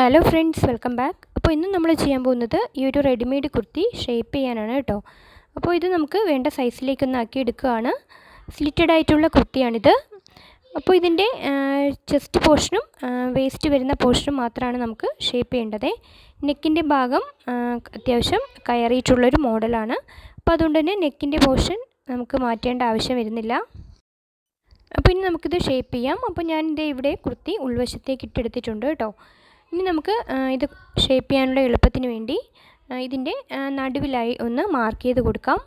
Hello friends welcome back അപ്പോൾ ഇന്ന് നമ്മൾ ചെയ്യാൻ പോകുന്നത് ഈ ഒരു റെഡിമെയ്ഡ് കുർത്തി ഷേപ്പ് ചെയ്യാനാണ് കേട്ടോ. അപ്പോൾ ഇത് നമുക്ക് വേണ്ട സൈസിലേക്കൊന്ന് ആക്കി എടുക്കുകയാണ്. സ്ലിറ്റഡ് ആയിട്ടുള്ള കുർത്തിയാണിത്. അപ്പോൾ ഇതിന്റെ ചെസ്റ്റ് പോർഷനും വേസ്റ്റ് വരുന്ന പോർഷനും മാത്രമാണ് നമുക്ക് ഷേപ്പ് ചെയ്യേണ്ടത്. നെക്കിന്റെ ഭാഗം അത്യാവശ്യം കയറിയിട്ടുള്ളൊരു മോഡലാണ് അപ്പോൾ അതുകൊണ്ട് തന്നെ നെക്കിന്റെ പോർഷൻ നമുക്ക് മാറ്റേണ്ട ആവശ്യം വരുന്നില്ല. അപ്പോൾ ഇനി നമുക്കിത് ഷേപ്പ് ചെയ്യാം. അപ്പോൾ ഞാൻ ഇവിടെ കുർത്തി ഉൾവശത്തേക്ക് ഇട്ടെടുത്തിട്ടുണ്ട് കേട്ടോ. ഇനി നമുക്ക് ഇത് ഷേപ്പ് ചെയ്യാനുള്ള എളുപ്പത്തിന് വേണ്ടി ഇതിന്റെ നടുവിലായി ഒന്ന് മാർക്ക് ചെയ്ത് കൊടുക്കാം.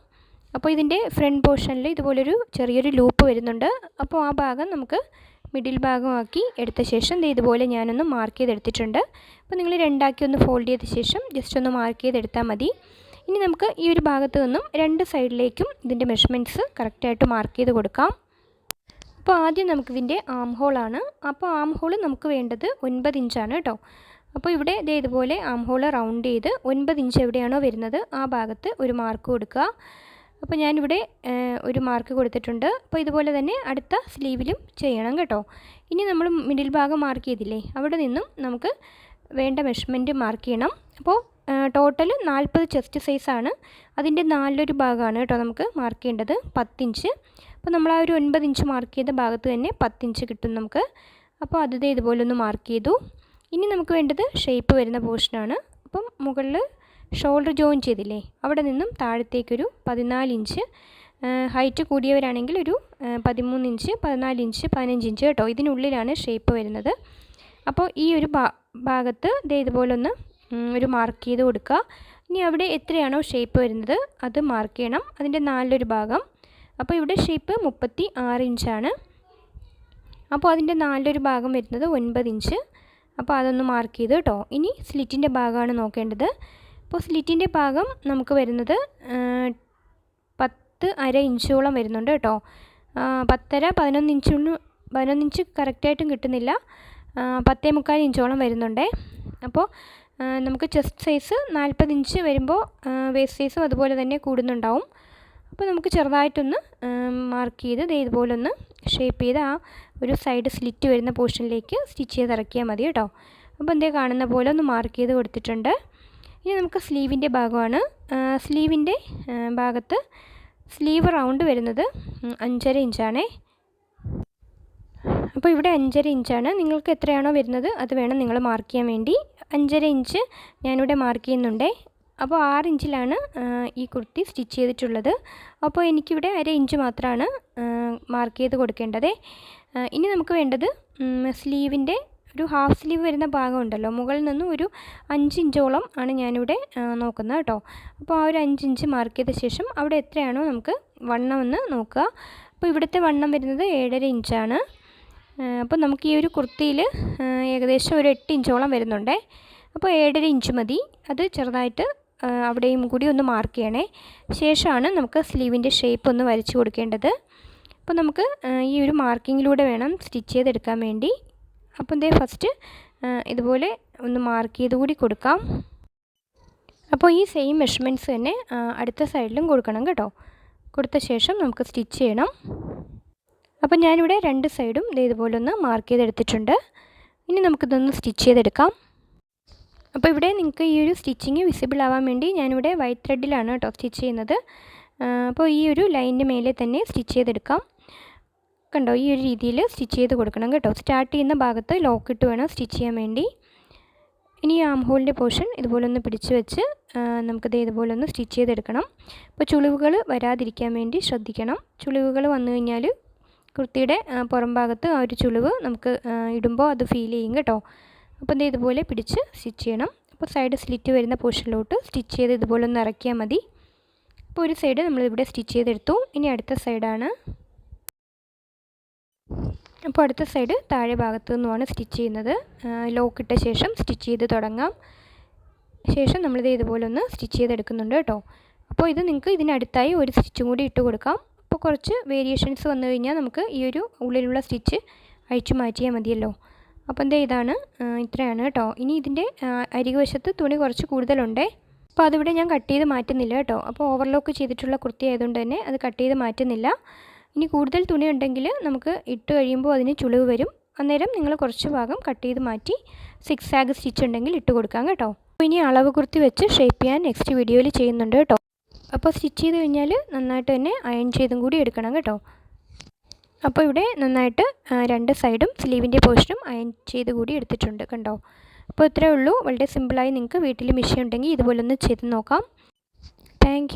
അപ്പോൾ ഇതിന്റെ ഫ്രണ്ട് പോർഷനിൽ ഇതുപോലൊരു ചെറിയൊരു ലൂപ്പ് വരുന്നുണ്ട്. അപ്പോൾ ആ ഭാഗം നമുക്ക് മിഡിൽ ഭാഗമാക്കി എടുത്ത ശേഷം ഇതുപോലെ ഞാനൊന്ന് മാർക്ക് ചെയ്തെടുത്തിട്ടുണ്ട്. അപ്പോൾ നിങ്ങൾ രണ്ടാക്കി ഒന്ന് ഫോൾഡ് ചെയ്ത ശേഷം ജസ്റ്റ് ഒന്ന് മാർക്ക് ചെയ്തെടുത്താൽ മതി. ഇനി നമുക്ക് ഈ ഒരു ഭാഗത്ത് നിന്നും രണ്ട് സൈഡിലേക്കും ഇതിന്റെ മെഷർമെന്റ്സ് കറക്റ്റായിട്ട് മാർക്ക് ചെയ്ത് കൊടുക്കാം. അപ്പോൾ ആദ്യം നമുക്കിതിന്റെ ആം ഹോളാണ് അപ്പോൾ ആം ഹോൾ നമുക്ക് വേണ്ടത് ഒൻപത് ഇഞ്ചാണ് കേട്ടോ. അപ്പോൾ ഇവിടെ ഇതേ ഇതുപോലെ ആം ഹോൾ റൗണ്ട് ചെയ്ത് ഒൻപത് ഇഞ്ച് എവിടെയാണോ വരുന്നത് ആ ഭാഗത്ത് ഒരു മാർക്ക് കൊടുക്കുക. അപ്പോൾ ഞാനിവിടെ ഒരു മാർക്ക് കൊടുത്തിട്ടുണ്ട്. അപ്പോൾ ഇതുപോലെ തന്നെ അടുത്ത സ്ലീവിലും ചെയ്യണം കേട്ടോ. ഇനി നമ്മൾ മിഡിൽ ഭാഗം മാർക്ക് ചെയ്തില്ലേ അവിടെ നിന്നും നമുക്ക് വേണ്ട മെഷർമെന്റ് മാർക്ക് ചെയ്യണം. അപ്പോൾ ടോട്ടൽ നാൽപ്പത് ചെസ്റ്റ് സൈസാണ് അതിന്റെ നാലിലൊരു ഭാഗമാണ് കേട്ടോ നമുക്ക് മാർക്ക് ചെയ്യേണ്ടത്. പത്തിഞ്ച്. അപ്പോൾ നമ്മൾ ആ ഒരു ഒൻപത് ഇഞ്ച് മാർക്ക് ചെയ്ത ഭാഗത്ത് തന്നെ പത്തിഞ്ച് കിട്ടും നമുക്ക്. അപ്പോൾ അത് ഇതുപോലെ ഒന്ന് മാർക്ക് ചെയ്തു. ഇനി നമുക്ക് വേണ്ടത് ഷേപ്പ് വരുന്ന പോർഷനാണ് അപ്പം മുകളിൽ ഷോൾഡർ ജോയിൻ ചെയ്തില്ലേ? അവിടെ നിന്നും താഴത്തേക്കൊരു പതിനാല് ഇഞ്ച് ഹൈറ്റ് കൂടിയവരാണെങ്കിൽ ഒരു പതിമൂന്ന് ഇഞ്ച് പതിനാല് ഇഞ്ച് പതിനഞ്ച് ഇഞ്ച് കേട്ടോ. ഇതിനുള്ളിലാണ് ഷേപ്പ് വരുന്നത്. അപ്പോൾ ഈ ഒരു ഭാഗത്ത് ദേ ഇതുപോലെ ഒന്ന് ഒരു മാർക്ക് ചെയ്ത് കൊടുക്കുക. ഇനി അവിടെ എത്രയാണോ ഷേപ്പ് വരുന്നത് അത് മാർക്ക് ചെയ്യണം. അതിന്റെ നാലിലൊരു ഭാഗം. അപ്പോൾ ഇവിടെ ഷേപ്പ് മുപ്പത്തി ആറ് ഇഞ്ചാണ് അപ്പോൾ അതിന്റെ നാലിലൊരു ഭാഗം വരുന്നത് ഒൻപത് ഇഞ്ച് അപ്പോൾ അതൊന്ന് മാർക്ക് ചെയ്ത് കേട്ടോ ഇനി സ്ലിറ്റിന്റെ ഭാഗമാണ് നോക്കേണ്ടത്. അപ്പോൾ സ്ലിറ്റിന്റെ ഭാഗം നമുക്ക് വരുന്നത് പത്ത് അര ഇഞ്ചോളം വരുന്നുണ്ട് കേട്ടോ പത്തര പതിനൊന്ന് ഇഞ്ചൊന്നും പതിനൊന്ന് ഇഞ്ച് കറക്റ്റായിട്ടും കിട്ടുന്നില്ല. പത്തേ മുക്കാൽ ഇഞ്ചോളം വരുന്നുണ്ടേ. അപ്പോൾ നമുക്ക് ചെസ്റ്റ് സൈസ് നാൽപ്പത് ഇഞ്ച് വരുമ്പോൾ വേസ്റ്റ് സൈസും അതുപോലെ തന്നെ കൂടുന്നുണ്ടാവും. അപ്പോൾ നമുക്ക് ചെറുതായിട്ടൊന്ന് മാർക്ക് ചെയ്ത് ഇതുപോലെ ഒന്ന് ഷേപ്പ് ചെയ്ത് ആ ഒരു സൈഡ് സ്ലിറ്റ് വരുന്ന പോർഷനിലേക്ക് സ്റ്റിച്ച് ചെയ്ത് ഇറക്കിയാൽ മതി കേട്ടോ. അപ്പോൾ എന്തേ കാണുന്ന പോലെ ഒന്ന് മാർക്ക് ചെയ്ത് കൊടുത്തിട്ടുണ്ട്. ഇനി നമുക്ക് സ്ലീവിന്റെ ഭാഗമാണ്. സ്ലീവിന്റെ ഭാഗത്ത് സ്ലീവ് റൗണ്ട് വരുന്നത് അഞ്ചര ഇഞ്ചാണേ. അപ്പോൾ ഇവിടെ അഞ്ചര ഇഞ്ചാണ്. നിങ്ങൾക്ക് എത്രയാണോ വരുന്നത് അത് വേണം നിങ്ങൾ മാർക്ക് ചെയ്യാൻ വേണ്ടി. അഞ്ചര ഇഞ്ച് ഞാനിവിടെ മാർക്ക് ചെയ്യുന്നുണ്ടേ. അപ്പോൾ ആറ് ഇഞ്ചിലാണ് ഈ കുർത്തി സ്റ്റിച്ച് ചെയ്തിട്ടുള്ളത്. അപ്പോൾ എനിക്കിവിടെ അര ഇഞ്ച് മാത്രമാണ് മാർക്ക് ചെയ്ത് കൊടുക്കേണ്ടത്. ഇനി നമുക്ക് വേണ്ടത് സ്ലീവിന്റെ ഒരു ഹാഫ് സ്ലീവ് വരുന്ന ഭാഗം ഉണ്ടല്ലോ. മുകളിൽ നിന്നും ഒരു അഞ്ച് ഇഞ്ചോളം ആണ് ഞാനിവിടെ നോക്കുന്നത് കേട്ടോ. അപ്പോൾ ആ ഒരു അഞ്ച് ഇഞ്ച് മാർക്ക് ചെയ്ത ശേഷം അവിടെ എത്രയാണോ നമുക്ക് വണ്ണം എന്ന് നോക്കുക. അപ്പോൾ ഇവിടുത്തെ വണ്ണം വരുന്നത് ഏഴര ഇഞ്ചാണ്. അപ്പോൾ നമുക്ക് ഈ ഒരു കുർത്തിയിൽ ഏകദേശം ഒരു എട്ട് ഇഞ്ചോളം വരുന്നുണ്ടേ. അപ്പോൾ ഏഴര ഇഞ്ച് മതി. അത് ചെറുതായിട്ട് അവിടെയും കൂടി ഒന്ന് മാർക്ക് ചെയ്യണേ. ശേഷമാണ് നമുക്ക് സ്ലീവിന്റെ ഷേപ്പ് ഒന്ന് വരച്ച് കൊടുക്കേണ്ടത്. അപ്പോൾ നമുക്ക് ഈ ഒരു മാർക്കിങ്ങിലൂടെ വേണം സ്റ്റിച്ച് ചെയ്തെടുക്കാൻ വേണ്ടി. അപ്പം ദേ ഫസ്റ്റ് ഇതുപോലെ ഒന്ന് മാർക്ക് ചെയ്ത് കൂടി കൊടുക്കാം. അപ്പോൾ ഈ സെയിം മെഷർമെന്റ്സ് തന്നെ അടുത്ത സൈഡിലും കൊടുക്കണം കേട്ടോ. കൊടുത്ത ശേഷം നമുക്ക് സ്റ്റിച്ച് ചെയ്യണം. അപ്പോൾ ഞാനിവിടെ രണ്ട് സൈഡും ഇതുപോലെ ഒന്ന് മാർക്ക് ചെയ്തെടുത്തിട്ടുണ്ട്. ഇനി നമുക്കിതൊന്ന് സ്റ്റിച്ച് ചെയ്തെടുക്കാം. അപ്പോൾ ഇവിടെ നിങ്ങൾക്ക് ഈ ഒരു സ്റ്റിച്ചിങ് വിസിബിൾ ആവാൻ വേണ്ടി ഞാനിവിടെ വൈറ്റ് ത്രെഡിലാണ് കേട്ടോ സ്റ്റിച്ച് ചെയ്യുന്നത്. അപ്പോൾ ഈ ഒരു ലൈനിന്റെ മേലെ തന്നെ സ്റ്റിച്ച് ചെയ്തെടുക്കാം. കണ്ടോ ഈ ഒരു രീതിയിൽ സ്റ്റിച്ച് ചെയ്ത് കൊടുക്കണം കേട്ടോ. സ്റ്റാർട്ട് ചെയ്യുന്ന ഭാഗത്ത് ലോക്ക് ഇട്ട് വേണം സ്റ്റിച്ച് ചെയ്യാൻ വേണ്ടി. ഇനി ആം ഹോളിന്റെ പോർഷൻ ഇതുപോലെ ഒന്ന് പിടിച്ച് വെച്ച് നമുക്കിത് ഇതുപോലെ ഒന്ന് സ്റ്റിച്ച് ചെയ്തെടുക്കണം. അപ്പോൾ ചുളിവുകൾ വരാതിരിക്കാൻ വേണ്ടി ശ്രദ്ധിക്കണം. ചുളിവുകൾ വന്നു കഴിഞ്ഞാൽ കുർത്തിയുടെ പുറം ഭാഗത്ത് ആ ഒരു ചുളിവ് നമുക്ക് ഇടുമ്പോൾ അത് ഫീൽ ചെയ്യും കേട്ടോ. അപ്പോൾ ഇത് ഇതുപോലെ പിടിച്ച് സ്റ്റിച്ച് ചെയ്യണം. അപ്പോൾ സൈഡ് സ്ലിറ്റ് വരുന്ന പോർഷനിലോട്ട് സ്റ്റിച്ച് ചെയ്ത് ഇതുപോലെ ഒന്ന് ഇറക്കിയാൽ മതി. അപ്പോൾ ഒരു സൈഡ് നമ്മളിവിടെ സ്റ്റിച്ച് ചെയ്തെടുത്തു. ഇനി അടുത്ത സൈഡാണ് അപ്പോൾ അടുത്ത സൈഡ് താഴെ ഭാഗത്തു നിന്നുമാണ് സ്റ്റിച്ച് ചെയ്യുന്നത്. ലോക്ക് ഇട്ട ശേഷം സ്റ്റിച്ച് ചെയ്ത് തുടങ്ങാം. ശേഷം നമ്മളിത് ഇതുപോലെ ഒന്ന് സ്റ്റിച്ച് ചെയ്തെടുക്കുന്നുണ്ട് കേട്ടോ. അപ്പോൾ ഇത് നിങ്ങൾക്ക് ഇതിനടുത്തായി ഒരു സ്റ്റിച്ചും കൂടി ഇട്ട് കൊടുക്കാം. അപ്പോൾ കുറച്ച് വേരിയേഷൻസ് വന്നു കഴിഞ്ഞാൽ നമുക്ക് ഈ ഒരു ഉള്ളിലുള്ള സ്റ്റിച്ച് അഴിച്ചു മാറ്റിയാൽ മതിയല്ലോ. അപ്പോൾ എന്താ ഇതാണ് ഇത്രയാണ് കേട്ടോ. ഇനി ഇതിന്റെ അരികുവശത്ത് തുണി കുറച്ച് കൂടുതലുണ്ടേ. അപ്പോൾ അതിവിടെ ഞാൻ കട്ട് ചെയ്ത് മാറ്റുന്നില്ല കേട്ടോ. അപ്പോൾ ഓവർലോക്ക് ചെയ്തിട്ടുള്ള കുർത്തി ആയതുകൊണ്ട് തന്നെ അത് കട്ട് ചെയ്ത് മാറ്റുന്നില്ല. ഇനി കൂടുതൽ തുണി ഉണ്ടെങ്കിൽ നമുക്ക് ഇട്ട് കഴിയുമ്പോൾ അതിന് ചുളിവ് വരും. അന്നേരം നിങ്ങൾ കുറച്ച് ഭാഗം കട്ട് ചെയ്ത് മാറ്റി സിക്സ് ആഗ് സ്റ്റിച്ച് ഉണ്ടെങ്കിൽ ഇട്ട് കൊടുക്കാം കേട്ടോ. അപ്പോൾ ഇനി അളവ് കുർത്തി വെച്ച് ഷേപ്പ് ചെയ്യാൻ നെക്സ്റ്റ് വീഡിയോയിൽ ചെയ്യുന്നുണ്ട് കേട്ടോ. അപ്പോൾ സ്റ്റിച്ച് ചെയ്ത് കഴിഞ്ഞാൽ നന്നായിട്ട് തന്നെ അയൺ ചെയ്തും കൂടി എടുക്കണം കേട്ടോ. അപ്പോൾ ഇവിടെ നന്നായിട്ട് രണ്ട് സൈഡും സ്ലീവിന്റെ പോർഷനും അയൺ ചെയ്ത് കൂടി എടുത്തിട്ടുണ്ട് കണ്ടോ. അപ്പോൾ ഇത്രയേ ഉള്ളൂ. വളരെ സിമ്പിളായി നിങ്ങൾക്ക് വീട്ടിൽ മിഷീൻ ഉണ്ടെങ്കിൽ ഇതുപോലെ ഒന്ന് ചെയ്ത് നോക്കാം. താങ്ക്